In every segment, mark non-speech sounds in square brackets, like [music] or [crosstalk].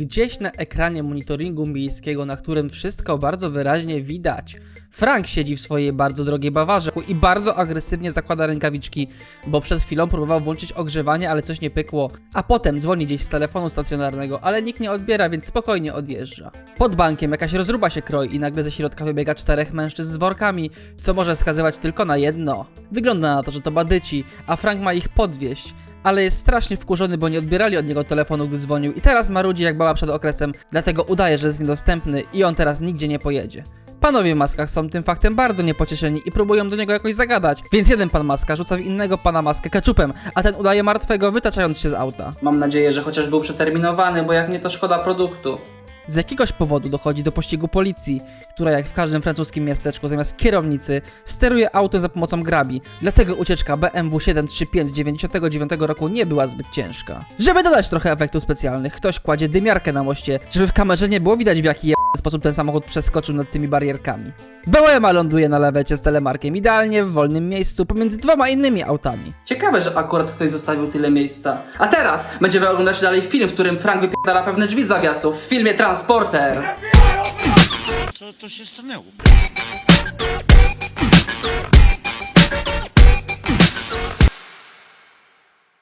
gdzieś na ekranie monitoringu miejskiego, na którym wszystko bardzo wyraźnie widać, Frank siedzi w swojej bardzo drogiej bawarze i bardzo agresywnie zakłada rękawiczki, bo przed chwilą próbował włączyć ogrzewanie, ale coś nie pykło, a potem dzwoni gdzieś z telefonu stacjonarnego, ale nikt nie odbiera, więc spokojnie odjeżdża. Pod bankiem jakaś rozruba się kroi i nagle ze środka wybiega czterech mężczyzn z workami, co może wskazywać tylko na jedno. Wygląda na to, że to badyci, a Frank ma ich podwieźć. Ale jest strasznie wkurzony, bo nie odbierali od niego telefonu, gdy dzwonił i teraz marudzi jak baba przed okresem, dlatego udaje, że jest niedostępny i on teraz nigdzie nie pojedzie. Panowie w maskach są tym faktem bardzo niepocieszeni i próbują do niego jakoś zagadać, więc jeden pan maska rzuca w innego pana maskę keczupem, a ten udaje martwego, wytaczając się z auta. Mam nadzieję, że chociaż był przeterminowany, bo jak nie to szkoda produktu. Z jakiegoś powodu dochodzi do pościgu policji, która jak w każdym francuskim miasteczku zamiast kierownicy steruje autem za pomocą grabi. Dlatego ucieczka BMW 735 99 roku nie była zbyt ciężka. Żeby dodać trochę efektów specjalnych, ktoś kładzie dymiarkę na moście, żeby w kamerze nie było widać w jaki je sposób ten samochód przeskoczył nad tymi barierkami. BMA ląduje na lewecie z telemarkiem idealnie w wolnym miejscu pomiędzy dwoma innymi autami. Ciekawe, że akurat ktoś zostawił tyle miejsca. A teraz będziemy oglądać dalej film, w którym Frank wypierdala pewne drzwi z zawiasów w filmie Transporter. Co to się stanęło?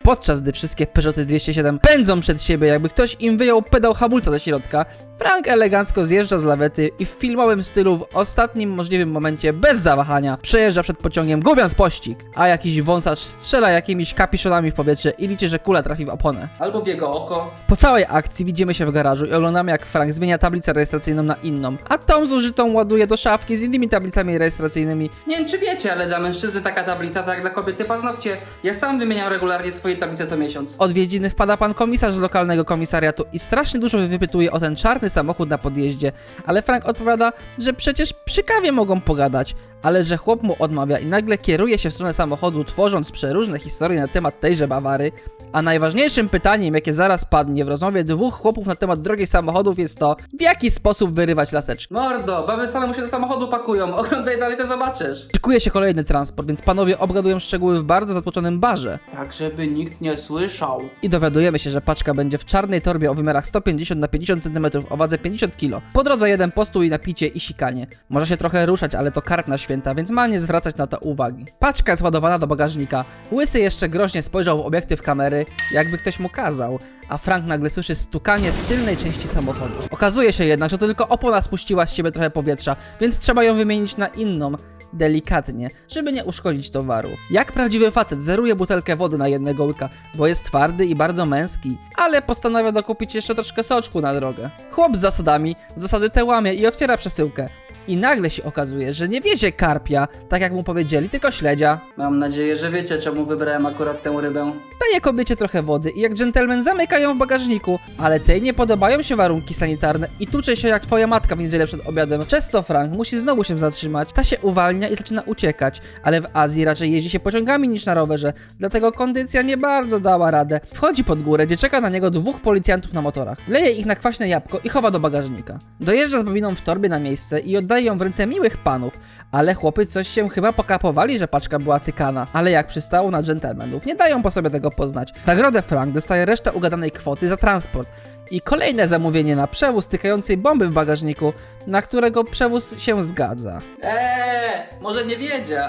Podczas gdy wszystkie Peugeoty 207 pędzą przed siebie, jakby ktoś im wyjął pedał hamulca ze środka, Frank elegancko zjeżdża z lawety i w filmowym stylu w ostatnim możliwym momencie, bez zawahania, przejeżdża przed pociągiem, gubiąc pościg, a jakiś wąsacz strzela jakimiś kapiszonami w powietrze i liczy, że kula trafi w oponę. Albo w jego oko. Po całej akcji widzimy się w garażu i oglądamy jak Frank zmienia tablicę rejestracyjną na inną, a tą zużytą ładuje do szafki z innymi tablicami rejestracyjnymi. Nie wiem czy wiecie, ale dla mężczyzny taka tablica, tak jak dla kobiety paznokcie. Ja sam wymieniam regularnie swoje tablice co miesiąc. Odwiedziny wpada pan komisarz z lokalnego komisariatu i strasznie dużo wypytuje o ten czarny samochód na podjeździe, ale Frank odpowiada, że przecież przy kawie mogą pogadać, ale że chłop mu odmawia i nagle kieruje się w stronę samochodu, tworząc przeróżne historie na temat tejże Bawary. A najważniejszym pytaniem, jakie zaraz padnie w rozmowie dwóch chłopów na temat drogich samochodów jest to, w jaki sposób wyrywać laseczki. Mordo, baby same mu się do samochodu pakują, [laughs] oglądaj dalej to zobaczysz. Szykuje się kolejny transport, więc panowie obgadują szczegóły w bardzo zatłoczonym barze. Tak, żeby nikt nie słyszał. I dowiadujemy się, że paczka będzie w czarnej torbie o wymiarach 150 na 50 cm o wadze 50 kg. Po drodze jeden postój na picie i sikanie. Może się trochę ruszać, ale to karp na święta, więc ma nie zwracać na to uwagi. Paczka jest ładowana do bagażnika. Łysy jeszcze groźnie spojrzał w obiektyw kamery, jakby ktoś mu kazał, a Frank nagle słyszy stukanie z tylnej części samochodu. Okazuje się jednak, że to tylko opona spuściła z siebie trochę powietrza, więc trzeba ją wymienić na inną, delikatnie, żeby nie uszkodzić towaru. Jak prawdziwy facet zeruje butelkę wody na jednego łyka, bo jest twardy i bardzo męski, ale postanawia dokupić jeszcze troszkę soczku na drogę. Chłop z zasadami zasady te łamie i otwiera przesyłkę. I nagle się okazuje, że nie wiezie karpia, tak jak mu powiedzieli, tylko śledzia. Mam nadzieję, że wiecie, czemu wybrałem akurat tę rybę. Daje kobiecie trochę wody i jak dżentelmen zamyka ją w bagażniku, ale tej nie podobają się warunki sanitarne i tucze się jak twoja matka w niedzielę przed obiadem, przez co Frank musi znowu się zatrzymać. Ta się uwalnia i zaczyna uciekać, ale w Azji raczej jeździ się pociągami niż na rowerze, dlatego kondycja nie bardzo dała radę. Wchodzi pod górę, gdzie czeka na niego dwóch policjantów na motorach. Leje ich na kwaśne jabłko i chowa do bagażnika. Dojeżdża z bobiną w torbie na miejsce i oddaje ją w ręce miłych panów, ale chłopy coś się chyba pokapowali, że paczka była tykana, ale jak przystało na dżentelmenów, nie dają po sobie tego poznać. W nagrodę Frank dostaje resztę ugadanej kwoty za transport i kolejne zamówienie na przewóz tykającej bomby w bagażniku, na którego przewóz się zgadza. Eee, może nie wiedział.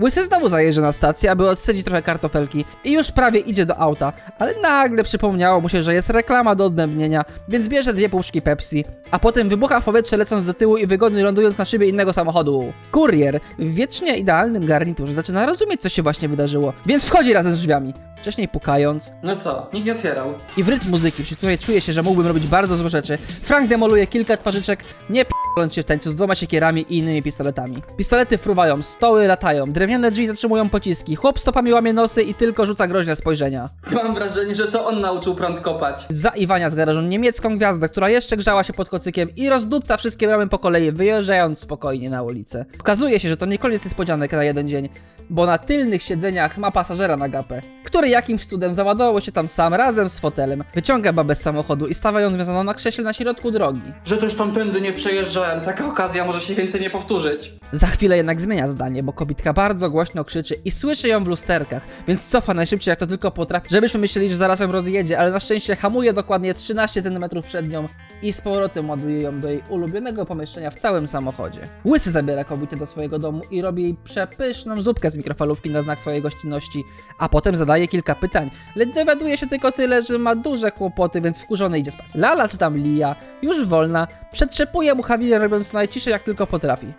Łysy znowu zajeżdża na stację, aby odsadzić trochę kartofelki i już prawie idzie do auta, ale nagle przypomniało mu się, że jest reklama do odbębnienia, więc bierze dwie puszki Pepsi, a potem wybucha w powietrze lecąc do tyłu i wygodnie lądując na szybie innego samochodu. Kurier w wiecznie idealnym garniturze zaczyna rozumieć, co się właśnie wydarzyło, więc wchodzi razem z drzwiami. Wcześniej pukając. No co, nikt nie otwierał. I w rytm muzyki, przy której czuje się, że mógłbym robić bardzo złe rzeczy, Frank demoluje kilka twarzyczek, nie p***ąc się w tańcu z dwoma siekierami i innymi pistoletami. Pistolety fruwają, stoły latają, drewniane drzwi zatrzymują pociski, chłop stopami łamie nosy i tylko rzuca groźne spojrzenia. Mam wrażenie, że to on nauczył prąd kopać. Za Iwania z garażu niemiecką gwiazdę, która jeszcze grzała się pod kocykiem i rozdupca wszystkie bramy po kolei, wyjeżdżając spokojnie na ulicę. Okazuje się, że to nie koniec niespodzianek na jeden dzień, bo na tylnych siedzeniach ma pasażera na gapę, który jakimś cudem załadował się tam sam razem z fotelem. Wyciąga babę z samochodu i stawia ją związaną na krześle na środku drogi. Że też tamtędy nie przejeżdża taka okazja może się więcej nie powtórzyć. Za chwilę jednak zmienia zdanie, bo kobitka bardzo głośno krzyczy i słyszy ją w lusterkach, więc cofa najszybciej jak to tylko potrafi, żebyśmy myśleli, że zaraz ją rozjedzie, ale na szczęście hamuje dokładnie 13 cm przed nią i z powrotem ładuje ją do jej ulubionego pomieszczenia w całym samochodzie. Łysy zabiera kobietę do swojego domu i robi jej przepyszną zupkę z mikrofalówki na znak swojej gościnności, a potem zadaje kilka pytań, lecz dowiaduje się tylko tyle, że ma duże kłopoty, więc wkurzony idzie spać. Lala czy tam Lia, już wolna, przetrzepuje mu Hawilę robiąc najciszej jak tylko potrafi.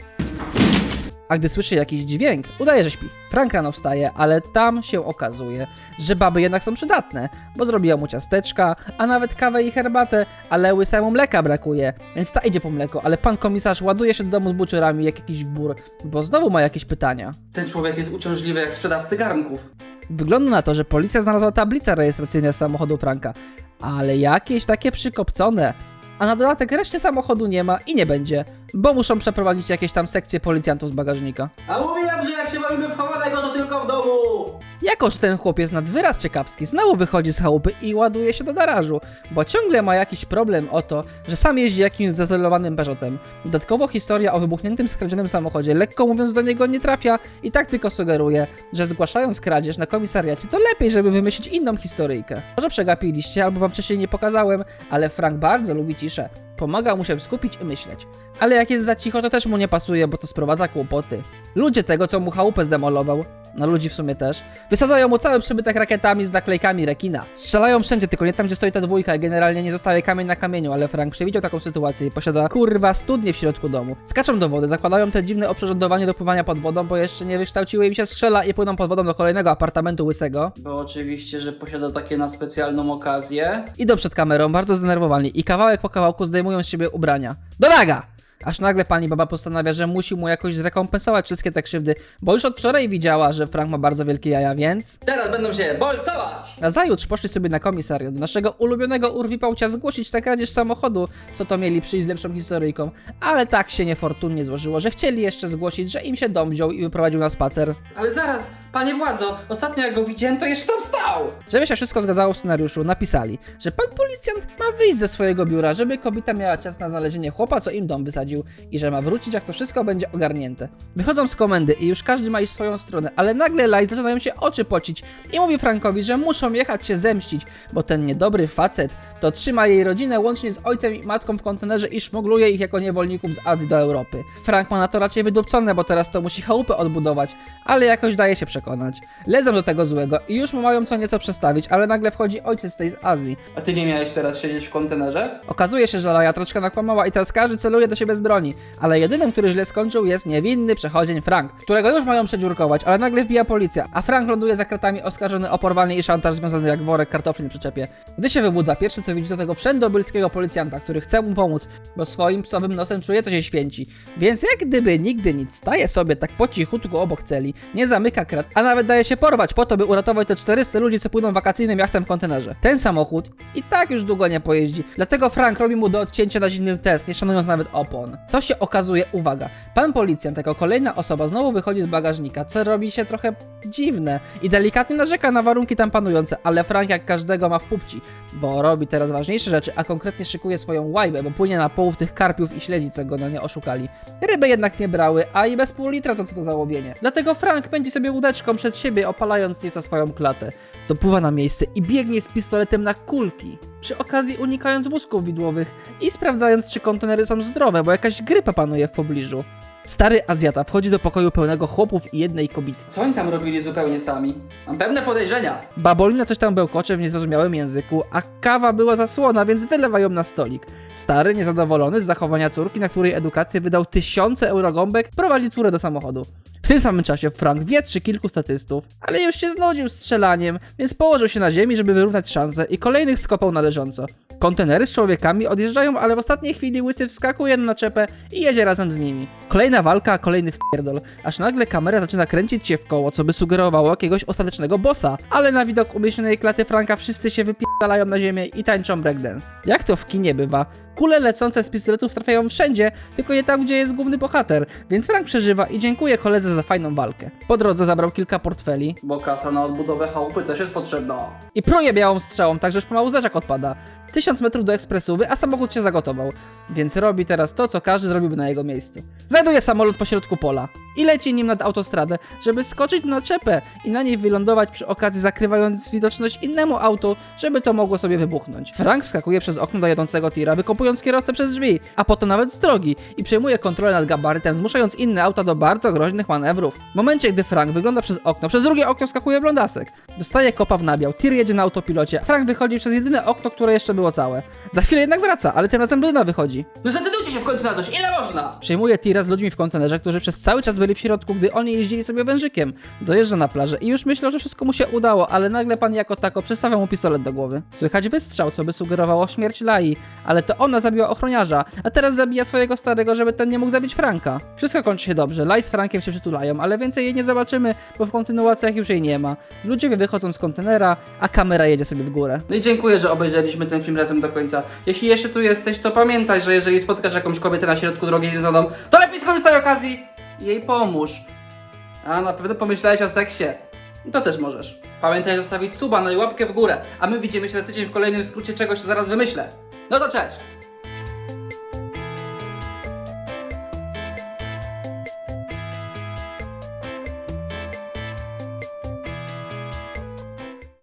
A gdy słyszy jakiś dźwięk, udaje, że śpi. Frank rano wstaje, ale tam się okazuje, że baby jednak są przydatne, bo zrobiła mu ciasteczka, a nawet kawę i herbatę, ale łysemu mleka brakuje, więc ta idzie po mleko, ale pan komisarz ładuje się do domu z buczerami jak jakiś gbur, bo znowu ma jakieś pytania. Ten człowiek jest uciążliwy jak sprzedawcy garnków. Wygląda na to, że policja znalazła tablice rejestracyjne z samochodu Franka, ale jakieś takie przykopcone. A na dodatek reszty samochodu nie ma i nie będzie, bo muszą przeprowadzić jakieś tam sekcje policjantów z bagażnika. A mówiłem, że jak się bawimy w chowanego, tylko w domu! Jakoż ten chłopiec nad wyraz ciekawski znowu wychodzi z chałupy i ładuje się do garażu, bo ciągle ma jakiś problem o to, że sam jeździ jakimś zdezelowanym Peugeotem. Dodatkowo historia o wybuchniętym skradzionym samochodzie lekko mówiąc do niego nie trafia i tak tylko sugeruje, że zgłaszając kradzież na komisariacie to lepiej, żeby wymyślić inną historyjkę. Może przegapiliście albo wam wcześniej nie pokazałem, ale Frank bardzo lubi ciszę. Pomaga mu się skupić i myśleć. Ale jak jest za cicho, to też mu nie pasuje, bo to sprowadza kłopoty. Ludzie tego, co mu chałupę zdemolował, no ludzi w sumie też, wysadzają mu cały przybytek rakietami z naklejkami rekina. Strzelają wszędzie, tylko nie tam, gdzie stoi ta dwójka i generalnie nie zostaje kamień na kamieniu, ale Frank przewidział taką sytuację i posiada kurwa studnie w środku domu. Skaczą do wody, zakładają te dziwne oprzyrządowanie do pływania pod wodą, bo jeszcze nie wykształciły im się skrzela i płyną pod wodą do kolejnego apartamentu łysego. Bo oczywiście, że posiada takie na specjalną okazję. Idą przed kamerą, bardzo zdenerwowani i kawałek po kawałku zdejmują z siebie ubrania. Do naga! Aż nagle pani baba postanawia, że musi mu jakoś zrekompensować wszystkie te krzywdy, bo już od wczoraj widziała, że Frank ma bardzo wielkie jaja, więc... Teraz będą się bolcować! Nazajutrz poszli sobie na komisariat do naszego ulubionego urwipałcia zgłosić tę kradzież samochodu, co to mieli przyjść z lepszą historyjką, ale tak się niefortunnie złożyło, że chcieli jeszcze zgłosić, że im się dom wziął i wyprowadził na spacer. Ale zaraz, panie władzo, ostatnio jak go widziałem, to jeszcze tam stał! Żeby się wszystko zgadzało w scenariuszu, napisali, że pan policjant ma wyjść ze swojego biura, żeby kobieta miała czas na znalezienie chłopa, co im dom wysadził i że ma wrócić, jak to wszystko będzie ogarnięte. Wychodzą z komendy i już każdy ma iść swoją stronę, ale nagle Laj zaczynają się oczy pocić i mówi Frankowi, że muszą jechać się zemścić, bo ten niedobry facet to trzyma jej rodzinę łącznie z ojcem i matką w kontenerze i szmugluje ich jako niewolników z Azji do Europy. Frank ma na to raczej wydupcone, bo teraz to musi chałupę odbudować, ale jakoś daje się przekonać. Lezą do tego złego i już mu mają co nieco przestawić, ale nagle wchodzi ojciec tej z Azji. A ty nie miałeś teraz siedzieć w kontenerze? Okazuje się, że Laja troszkę nakłamała i teraz każdy celuje do siebie z broni, ale jedynym, który źle skończył jest niewinny przechodzień Frank, którego już mają przedziurkować, ale nagle wbija policja, a Frank ląduje za kratami oskarżony o porwanie i szantaż związany jak worek kartofli na przyczepie. Gdy się wybudza, pierwsze co widzi to tego wszędobylskiego policjanta, który chce mu pomóc, bo swoim psowym nosem czuje co się święci. Więc jak gdyby nigdy nic, staje sobie tak po cichutku obok celi, nie zamyka krat, a nawet daje się porwać po to, by uratować te 400 ludzi, co płyną wakacyjnym jachtem w kontenerze. Ten samochód i tak już długo nie pojeździ, dlatego Frank robi mu do odcięcia na zimny test, nie szanując nawet Co się okazuje, uwaga, pan policjant jako kolejna osoba znowu wychodzi z bagażnika, co robi się trochę dziwne i delikatnie narzeka na warunki tam panujące, ale Frank jak każdego ma w pupci, bo robi teraz ważniejsze rzeczy, a konkretnie szykuje swoją łajbę, bo płynie na połów tych karpiów i śledzi, co go na nie oszukali. Ryby jednak nie brały, a i bez pół litra to co to za łowienie. Dlatego Frank pędzi sobie łódeczką przed siebie, opalając nieco swoją klatę. Dopływa na miejsce i biegnie z pistoletem na kulki, przy okazji unikając wózków widłowych i sprawdzając, czy kontenery są zdrowe, bo jakaś grypa panuje w pobliżu. Stary Azjata wchodzi do pokoju pełnego chłopów i jednej kobiety. Co oni tam robili zupełnie sami? Mam pewne podejrzenia. Babolina coś tam bełkocze w niezrozumiałym języku, a kawa była zasłona, więc wylewa ją na stolik. Stary, niezadowolony z zachowania córki, na której edukację wydał tysiące eurogąbek, prowadzi córę do samochodu. W tym samym czasie Frank wietrzy kilku statystów, ale już się znudził strzelaniem, więc położył się na ziemi, żeby wyrównać szanse i kolejnych skopał należąco. Kontenery z człowiekami odjeżdżają, ale w ostatniej chwili Łysy wskakuje na naczepę i jedzie razem z nimi. Kolejna walka, kolejny wpierdol, aż nagle kamera zaczyna kręcić się w koło, co by sugerowało jakiegoś ostatecznego bossa. Ale na widok umieśnionej klaty Franka wszyscy się wypierdalają na ziemię i tańczą breakdance. Jak to w kinie bywa, kule lecące z pistoletów trafiają wszędzie, tylko nie tam, gdzie jest główny bohater, więc Frank przeżywa i dziękuję koledze za fajną walkę. Po drodze zabrał kilka portfeli, Bo kasa na odbudowę chałupy też jest potrzebna. i proje białą strzałą, także już pomału zderzak odpada. 1000 metrów do ekspresówy, a samochód się zagotował. Więc robi teraz to, co każdy zrobiłby na jego miejscu. Znajduje samolot pośrodku pola i leci nim nad autostradę, żeby skoczyć na naczepę i na niej wylądować przy okazji zakrywając widoczność innemu autu, żeby to mogło sobie wybuchnąć. Frank wskakuje przez okno do jadącego tira, wykopując kierowcę przez drzwi, a potem nawet z drogi i przejmuje kontrolę nad gabarytem, zmuszając inne auta do bardzo groźnych manewrów. W momencie, gdy Frank wygląda przez okno, przez drugie okno wskakuje blondasek. Dostaje kopa w nabiał, tir jedzie na autopilocie, Frank wychodzi przez jedyne okno, które jeszcze było całe. Za chwilę jednak wraca, ale tym razem Bluna wychodzi. No zdecydujcie się w końcu na coś, ile można? Przejmuje tira z ludźmi w kontenerze, którzy przez cały czas byli w środku, gdy oni jeździli sobie wężykiem. Dojeżdża na plażę i już myślał, że wszystko mu się udało, ale nagle pan jako tako przestawia mu pistolet do głowy. Słychać wystrzał, co by sugerowało śmierć Lai, ale to ona zabiła ochroniarza, a teraz zabija swojego starego, żeby ten nie mógł zabić Franka. Wszystko kończy się dobrze, Lai z Frankiem się przytulają, ale więcej jej nie zobaczymy, bo w kontynuacjach już jej nie ma. Ludzie wychodzą z kontenera, a kamera jedzie sobie w górę. No i dziękuję, że obejrzeliśmy ten film razem do końca. Jeśli jeszcze tu jesteś, to pamiętaj, że jeżeli spotkasz jakąś kobietę na środku drogi z żoną, to lepiej skorzystaj okazji i jej pomóż. A na pewno pomyślałeś o seksie. To też możesz. Pamiętaj zostawić suba, no i łapkę w górę. A my widzimy się za tydzień w kolejnym skrócie czegoś, co zaraz wymyślę. No to cześć!